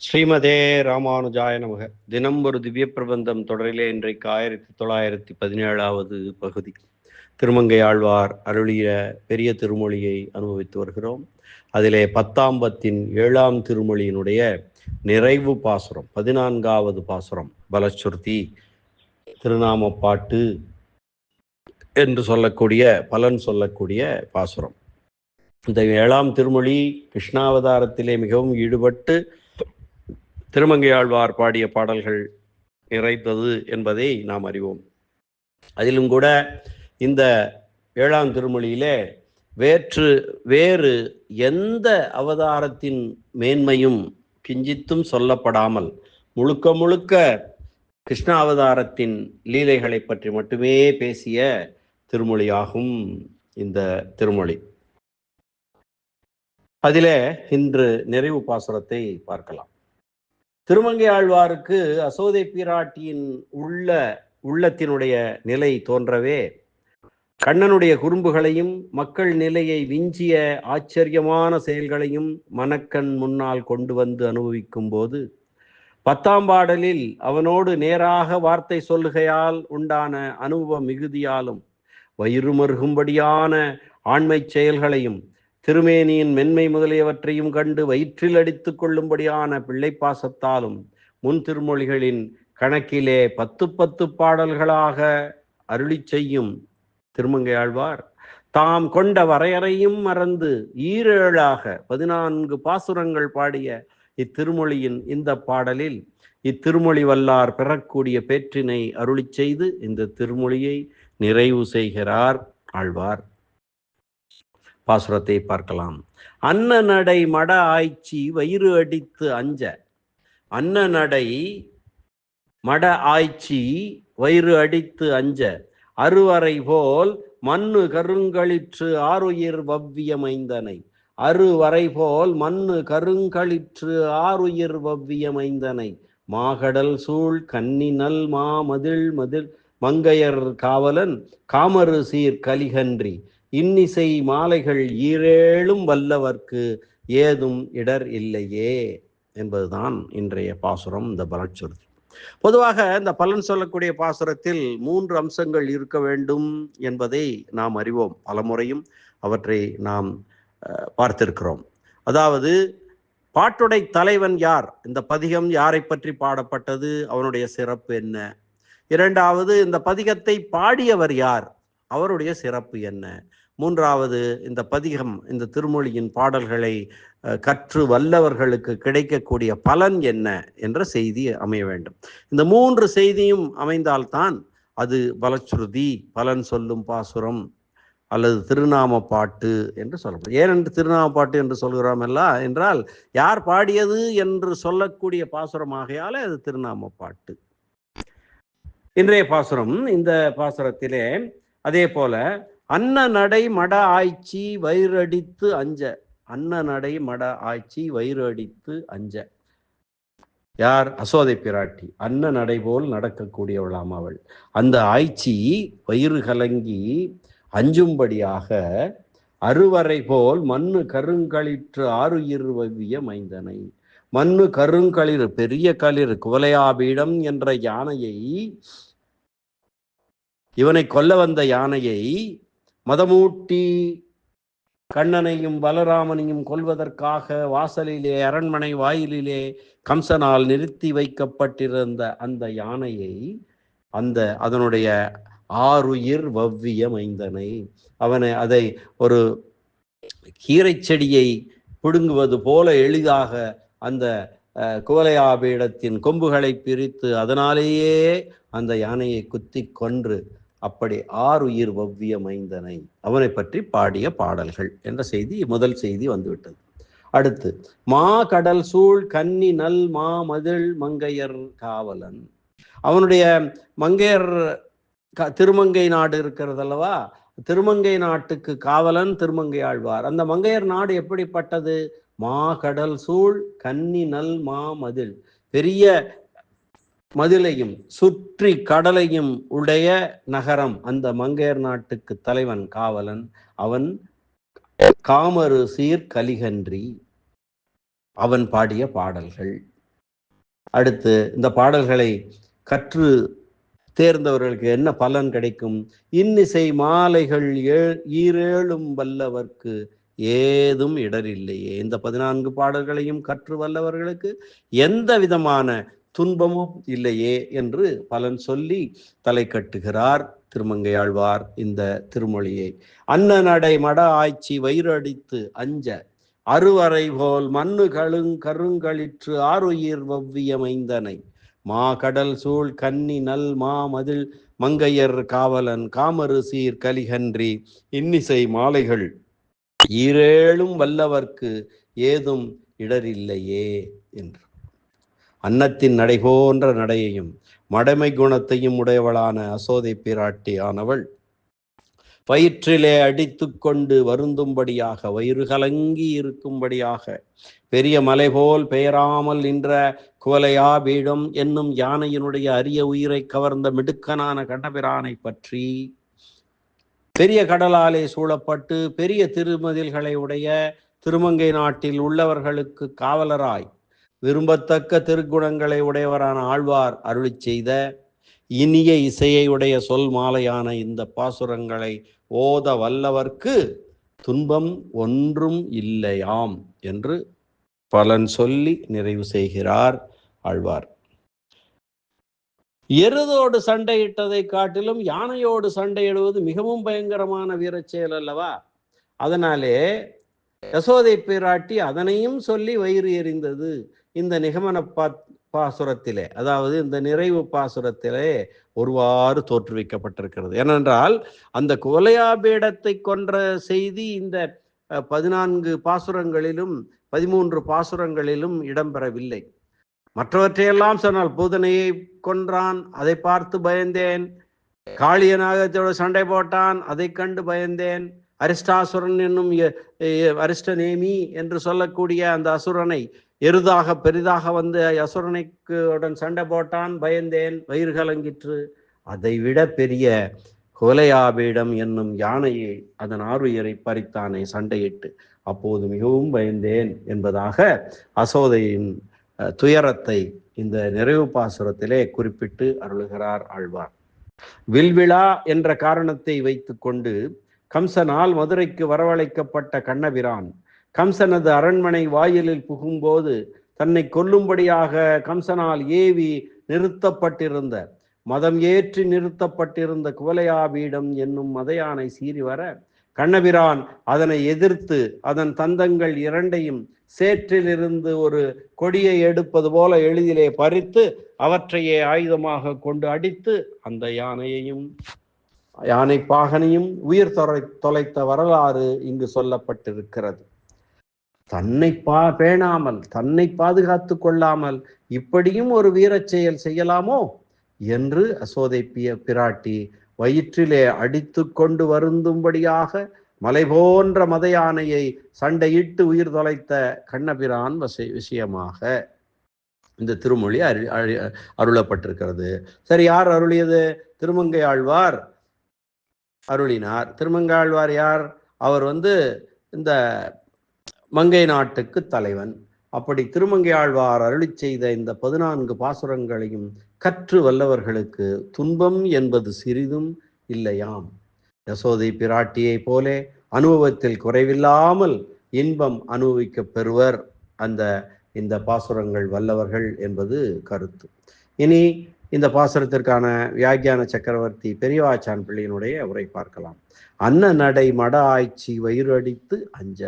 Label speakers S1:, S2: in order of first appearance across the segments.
S1: ஸ்ரீமதே ராமானுஜாய நமக. தினம் ஒரு திவ்ய பிரபந்தம் தொடரிலே இன்றைக்கு ஆயிரத்தி தொள்ளாயிரத்தி பதினேழாவது பகுதி. திருமங்கை ஆழ்வார் அருளிய பெரிய திருமொழியை அனுபவித்து வருகிறோம். அதிலே பத்தாம் பத்தின் ஏழாம் திருமொழியினுடைய நிறைவு பாசுரம் பதினான்காவது பாசுரம் பலச்சுருதி திருநாம பாட்டு என்று சொல்லக்கூடிய பலன் சொல்லக்கூடிய பாசுரம். இந்த ஏழாம் திருமொழி கிருஷ்ணாவதாரத்திலே மிகவும் ஈடுபட்டு திருமங்கை ஆழ்வார் பாடிய பாடல்கள் நிறைந்தது என்பதை நாம் அறிவோம். அதிலும் கூட இந்த ஏழாம் திருமொழியிலே வேற்று வேறு எந்த அவதாரத்தின் மேன்மையும் கிஞ்சித்தும் சொல்லப்படாமல் முழுக்க முழுக்க கிருஷ்ண அவதாரத்தின் லீலைகளை பற்றி மட்டுமே பேசிய திருமொழியாகும் இந்த திருமொழி. அதிலே இன்று நிறைவு பாசுரத்தை பார்க்கலாம். திருமங்கை ஆழ்வாருக்கு அசோதை பிராட்டியின் உள்ள உள்ளத்தினுடைய நிலை தோன்றவே கண்ணனுடைய குறும்புகளையும் மக்கள் நிலையை விஞ்சிய ஆச்சரியமான செயல்களையும் மனக்கண் முன்னால் கொண்டு வந்து அனுபவிக்கும் போது பத்தாம் பாடலில் அவனோடு நேராக வார்த்தை சொல்லுகையால் உண்டான அனுபவ மிகுதியாலும் வயிறு மருகும்படியான ஆண்மை செயல்களையும் திருமேனியின் மென்மை முதலியவற்றையும் கண்டு வயிற்றில் அடித்து கொள்ளும்படியான பிள்ளை பாசத்தாலும் முன் திருமொழிகளின் கணக்கிலே பத்து பத்து பாடல்களாக அருளி செய்யும் திருமங்கையாழ்வார். தாம் கொண்ட வரையறையும் மறந்து ஈரேழாக பதினான்கு பாசுரங்கள் பாடிய இத்திருமொழியின் இந்த பாடலில் இத்திருமொழி வல்லார் பெறக்கூடிய பேற்றினை அருளி செய்து இந்த திருமொழியை நிறைவு செய்கிறார் ஆழ்வார். பாசுரத்தை பார்க்கலாம். அன்ன நடை மட ஆய்ச்சி வயிறு அடித்து அஞ்ச. அன்ன நடை மட ஆய்ச்சி வயிறு அடித்து அஞ்ச. அருவறை போல் மண்ணு கருங்களிற்று ஆறுயிர் வவ்வியமைந்தனை. அருவறை போல் மண்ணு கருங்களிற்று ஆறுயிர் வவ்வியமைந்தனை. மாகடல் சூழ் கன்னினல் மாமதில் மதில் மங்கையர் காவலன் காமரு சீர் கலிகன்றி. இன்னிசை மாலைகள் ஈரேழும் வல்லவர்க்கு ஏதும் இடர் இல்லையே என்பதுதான் இன்றைய பாசுரம் இந்த பலச்சுறுதி பொதுவாக இந்த பலன் சொல்லக்கூடிய பாசுரத்தில் மூன்று அம்சங்கள் இருக்க வேண்டும் என்பதை நாம் அறிவோம். பலமுறையும் அவற்றை நாம் பார்த்திருக்கிறோம். அதாவது பாட்டுடை தலைவன் யார்? இந்த பதிகம் யாரை பற்றி பாடப்பட்டது? அவனுடைய சிறப்பு என்ன? இரண்டாவது இந்த பதிகத்தை பாடியவர் யார்? அவருடைய சிறப்பு என்ன? மூன்றாவது இந்த பதிகம் இந்த திருமொழியின் பாடல்களை கற்று வல்லவர்களுக்கு கிடைக்கக்கூடிய பலன் என்ன என்ற செய்தி அமைய வேண்டும். இந்த மூன்று செய்தியும் அமைந்தால்தான் அது பலச்சுருதி பலன் சொல்லும் பாசுரம் அல்லது திருநாம பாட்டு என்று சொல்லப்படும் ஏனென்று திருநாம பாட்டு என்று சொல்கிறோம் எல்லாம் என்றால் யார் பாடியது என்று சொல்லக்கூடிய பாசுரமாகையாலே அது திருநாம பாட்டு. இன்றைய பாசுரம் இந்த பாசுரத்திலே அதே போல அன்ன நடை மட ஆய்ச்சி வயிறடித்து அஞ்ச. அன்ன நடை மட ஆய்ச்சி வயிறடித்து அஞ்ச. யார்? அசோதை பிராட்டி. அன்ன நடை போல் நடக்கக்கூடியவளாம் அவள். அந்த ஆய்ச்சி வயிறு கலங்கி அஞ்சும்படியாக அறுவரை போல் மண்ணு கருங்களிற்று ஆறுயிர் வவ்விய மைந்தனை. மண்ணு கருங்களிர் பெரிய களிர் குவலையாபீடம் என்ற யானையை இவனை கொல்ல வந்த யானையை மதமூட்டி கண்ணனையும் பலராமனையும் கொல்வதற்காக வாசலிலே அரண்மனை வாயிலிலே கம்சனால் நிறுத்தி வைக்கப்பட்டிருந்த அந்த யானையை அந்த அதனுடைய ஆறுயிர் வவ்விய மைந்தனை அவனை அதை ஒரு கீரை செடியை பிடுங்குவது போல எளிதாக அந்த குவலையாபீடத்தின் கொம்புகளை பிரித்து அதனாலேயே அந்த யானையை குத்தி கொன்று அப்படி ஆறுயிர் வவ்விய மைந்தனை அவனை பற்றி பாடிய பாடல்கள் என்ற செய்தி முதல் செய்தி வந்துவிட்டது. அடுத்து மா கடல் சூழ் கன்னி நல் மா மதில் மங்கையர் காவலன். அவனுடைய மங்கையர் திருமங்கை நாடு இருக்கிறது அல்லவா? திருமங்கை நாட்டுக்கு காவலன் திருமங்கை ஆழ்வார். அந்த மங்கையர் நாடு எப்படிப்பட்டது? மா கடல் சூழ் கன்னி நல் மா மதில். பெரிய மதிலையும் சுற்றி கடலையும் உடைய நகரம் அந்த மங்கையர் நாட்டுக்கு தலைவன் காவலன். அவன் காமரு சீர் கலிகன்றி. அவன் பாடிய பாடல்கள். அடுத்து இந்த பாடல்களை கற்று தேர்ந்தவர்களுக்கு என்ன பலன் கிடைக்கும்? இன்னிசை மாலைகள் ஏ ஈரேழும் வல்லவர்க்கு ஏதும் இடரில்லையே. இந்த பதினான்கு பாடல்களையும் கற்று வல்லவர்களுக்கு எந்த விதமான துன்பமும் இல்லையே என்று பலன் சொல்லி தலை கட்டுகிறார் திருமங்கையாழ்வார் இந்த திருமொழியை. அன்ன நடை மட ஆய்ச்சி வயிறடித்து அஞ்ச அருவரை போல் மண்ணு கழுங் கருங்களிற்று ஆறுயிர் வவ்வியமைந்தனை. மா கடல் சூழ் கன்னி நல் மா மதில் மங்கையர் காவலன் காமரு சீர் கலிகன்றி இன்னிசை மாலைகள். ஈரேழும் வல்லவர்க்கு ஏதும் இடரில்லையே என்று. அன்னத்தின் நடை போன்ற நடையையும் மடமை குணத்தையும் உடையவளான அசோதை பிராட்டி ஆனவள் வயிற்றிலே அடித்து கொண்டு வருந்தும்படியாக வயிறு கலங்கி இருக்கும்படியாக பெரிய மலை போல் பெயராமல் நின்ற குவலையா பீடம் என்னும் யானையினுடைய அரிய உயிரை கவர்ந்த மிடுக்கனான கண்டபிரானை பற்றி பெரிய கடலாலே சூழப்பட்டு பெரிய திருமதில்களை உடைய திருமங்கை நாட்டில் உள்ளவர்களுக்கு காவலராய் விரும்பத்தக்க திருக்குணங்களை உடையவரான ஆழ்வார் அருளி செய்த இனிய இசையை உடைய சொல் மாலையான இந்த பாசுரங்களை ஓத வல்லவர்க்கு துன்பம் ஒன்றும் இல்லையாம் என்று பலன் சொல்லி நிறைவு செய்கிறார் ஆழ்வார். எருதோடு சண்டையிட்டதை காட்டிலும் யானையோடு சண்டையிடுவது மிகவும் பயங்கரமான வீரச் செயல் அல்லவா? அதனாலே யசோதை பிராட்டி அதனையும் சொல்லி வயிறு எறிந்தது இந்த நிகமன பா பாசுரத்திலே அதாவது இந்த நிறைவு பாசுரத்திலே ஒருவாறு தோற்றுவிக்கப்பட்டிருக்கிறது. ஏனென்றால் அந்த குவலையாபீடத்தை கொன்ற செய்தி இந்த பதினான்கு பாசுரங்களிலும் பதிமூன்று பாசுரங்களிலும் இடம்பெறவில்லை. மற்றவற்றையெல்லாம் சொன்னால் பூதனையை கொன்றான் அதை பார்த்து பயந்தேன். காளிய நாகத்தோடு சண்டை போட்டான் அதை கண்டு பயந்தேன். அரிஷ்டாசுரன் என்னும் அரிஷ்ட நேமி என்று சொல்லக்கூடிய அந்த அசுரனை எருதாக பெரிதாக வந்து அசுரனைக்கு உடன் சண்டை போட்டான் பயந்தேன் வயிறு கலங்கிற்று. அதை விட பெரிய குவலையாபீடம் என்னும் யானையை அதன் ஆறுயரை பறித்தானே சண்டையிட்டு. அப்போது மிகவும் பயந்தேன் என்பதாக அசோதையின் துயரத்தை இந்த நிறைவு பாசுரத்திலே குறிப்பிட்டு அருளுகிறார் ஆழ்வார். வில்விழா என்ற காரணத்தை வைத்துக்கொண்டு கம்சனால் மதுரைக்கு வரவழைக்கப்பட்ட கண்ணபிரான் கம்சனது அரண்மனை வாயிலில் புகும்போது தன்னை கொல்லும்படியாக கம்சனால் ஏவி நிறுத்தப்பட்டிருந்த மதம் ஏற்றி நிறுத்தப்பட்டிருந்த குவலையாபீடம் என்னும் மதையானை சீறி வர கண்ணபிரான் அதனை எதிர்த்து அதன் தந்தங்கள் இரண்டையும் சேற்றிலிருந்து ஒரு கொடியை எடுப்பது போல எளிதிலே பறித்து அவற்றையே ஆயுதமாக கொண்டு அடித்து அந்த யானையையும் யானை பாகனையும் உயிர் தொலை தொலைத்த வரலாறு இங்கு சொல்லப்பட்டிருக்கிறது. தன்னை பா பேணாமல் தன்னை பாதுகாத்து கொள்ளாமல் இப்படியும் ஒரு வீரச் செயல் செய்யலாமோ? என்று அசோதை பிய பிராட்டி வயிற்றிலே அடித்து கொண்டு வருந்தும்படியாக மலை போன்ற மத யானையை சண்டையிட்டு உயிர் தொலைத்த கண்ணபிரான் வசை விஷயமாக இந்த திருமொழி அரு அரு- அருளப்பட்டிருக்கிறது. சரி யார் அருளியது? திருமங்கை ஆழ்வார் அருளினார். திருமங்கை ஆழ்வார் யார்? அவர் வந்து இந்த மங்கை நாட்டுக்கு தலைவன். அப்படி திருமங்கையாழ்வார் அருளி செய்த இந்த பதினான்கு பாசுரங்களையும் கற்று வல்லவர்களுக்கு துன்பம் என்பது சிறிதும் இல்லையாம். யசோதை பிராட்டியைப் போலே அனுபவத்தில் குறைவில்லாமல் இன்பம் அனுபவிக்கப் பெறுவர் அந்த இந்த பாசுரங்கள் வல்லவர்கள் என்பது கருத்து. இனி இந்த பாசுரத்திற்கான வியாக்கியான சக்கரவர்த்தி பெரியவாச்சான் பிள்ளையினுடைய உரை பார்க்கலாம். அன்ன நடை மட ஆய்ச்சி வயிறு அடித்து அஞ்ச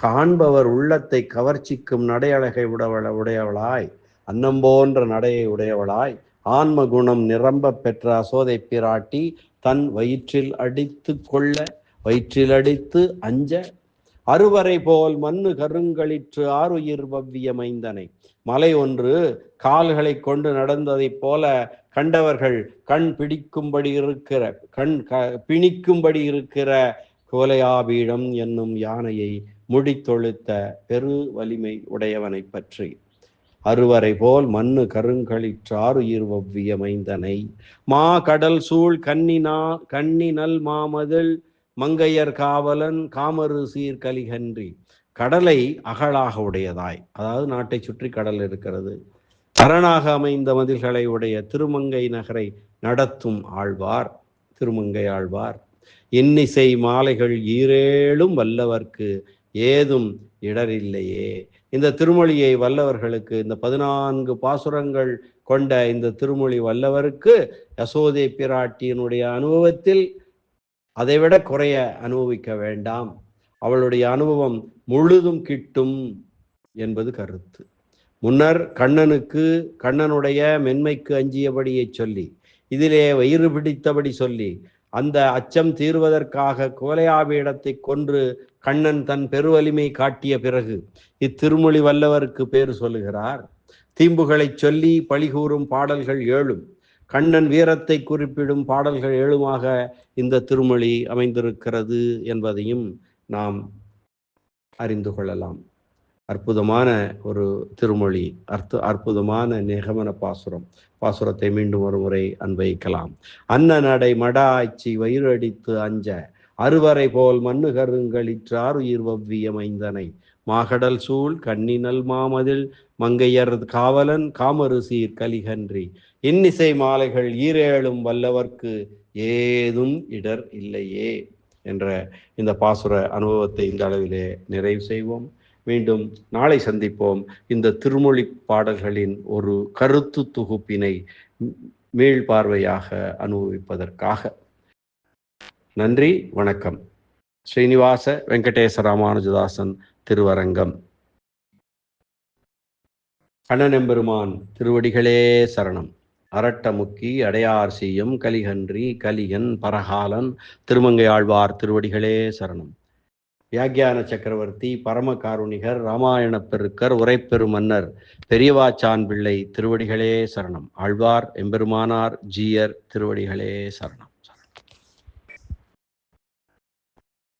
S1: காண்பவர் உள்ளத்தை கவர்ச்சிக்கும் நடையழகை உடவள உடையவளாய். அன்னம் போன்ற நடையை உடையவளாய். ஆன்ம குணம் நிரம்ப பெற்ற அசோதை பிராட்டி தன் வயிற்றில் அடித்து கொள்ள வயிற்றில் அடித்து அஞ்ச. அறுவரை போல் மண்ணு கருங்களிற்று ஆறுயிர் வவ்விய மைந்தனை மலை ஒன்று கால்களை கொண்டு நடந்ததைப் போல கண்டவர்கள் கண் பிடிக்கும்படி இருக்கிற கண் க பிணிக்கும்படி இருக்கிற கோலையாபீடம் என்னும் யானையை முடித்தொழுத்த பெரு வலிமை உடையவனை பற்றி. அறுவரை போல் மண்ணு கருங்களிற்று ஆறுயிர் வவ்வியமைந்தனை மா கடல் சூழ் கண்ணினா கண்ணினல் மாமதில் மங்கையர் காவலன் காமரு சீர்கலிகன்றி. கடலை அகழாக உடையதாய். அதாவது நாட்டை சுற்றி கடல் இருக்கிறது. அரணாக அமைந்த மதில்களை உடைய திருமங்கை நகரை நடத்தும் ஆழ்வார் திருமங்கை ஆழ்வார். இன்னிசை மாலைகள் ஈரேழும் வல்லவர்க்கு ஏதும் இடரில்லையே. இந்த திருமொழியை வல்லவர்களுக்கு இந்த பதினான்கு பாசுரங்கள் கொண்ட இந்த திருமொழி வல்லவருக்கு யசோதை பிராட்டியினுடைய அனுபவத்தில் அதைவிட குறைய அனுபவிக்க வேண்டாம். அவளுடைய அனுபவம் முழுதும் கிட்டும் என்பது கருத்து. முன்னர் கண்ணனுக்கு கண்ணனுடைய மென்மைக்கு அஞ்சியபடியை சொல்லி இதிலே வயிறு பிடித்தபடி சொல்லி அந்த அச்சம் தீர்வதற்காக கோலையாபீடத்தை கொன்று கண்ணன் தன் பெருவலிமை காட்டிய பிறகு இத்திருமொழி வல்லவருக்கு பேர் சொல்லுகிறார். தீம்புகளைச் சொல்லி பழிகூறும் பாடல்கள் ஏழும் கண்ணன் வீரத்தை குறிப்பிடும் பாடல்கள் ஏழுமாக இந்த திருமொழி அமைந்திருக்கிறது என்பதையும் நாம் அறிந்து கொள்ளலாம். அற்புதமான ஒரு திருமொழி அர்த்த அற்புதமான நிகமன பாசுரம். பாசுரத்தை மீண்டும் ஒரு முறை அன்வைக்கலாம் அன்ன நடை மட ஆய்ச்சி வயிறு அடித்து அஞ்ச அறுவரை போல் மண்ணு கருங்களிற்றார் உயிர் வவ்விய மைந்தனை மாகடல் சூழ் கண்ணினல் மாமதில் மங்கையர் காவலன் காமரு சீர் கலிகன்றி. இன்னிசை மாலைகள் ஈரேழும் வல்லவர்க்கு ஏதும் இடர் இல்லையே என்ற இந்த பாசுர அனுபவத்தை இந்த அளவிலே நிறைவு செய்வோம். மீண்டும் நாளை சந்திப்போம். இந்த திருமொழி பாடல்களின் ஒரு கருத்து தொகுப்பினை மீள் பார்வையாக அனுபவிப்பதற்காக. நன்றி வணக்கம். ஸ்ரீனிவாச வெங்கடேச ராமானுஜதாசன் திருவரங்கம். கண்ணனெம்பெருமான் திருவடிகளே சரணம். அரட்டமுக்கி அடையார் செய்யும் கலிகன்றி கலியன் பரகாலன் திருமங்கை ஆழ்வார் திருவடிகளே சரணம். வியாக்கியான சக்கரவர்த்தி பரம காருணிகர் ராமாயண பெருக்கர் உரைப்பெரு மன்னர் பெரியவாச்சான் பிள்ளை திருவடிகளே சரணம். ஆழ்வார் எம்பெருமானார் ஜீயர் திருவடிகளே சரணம்.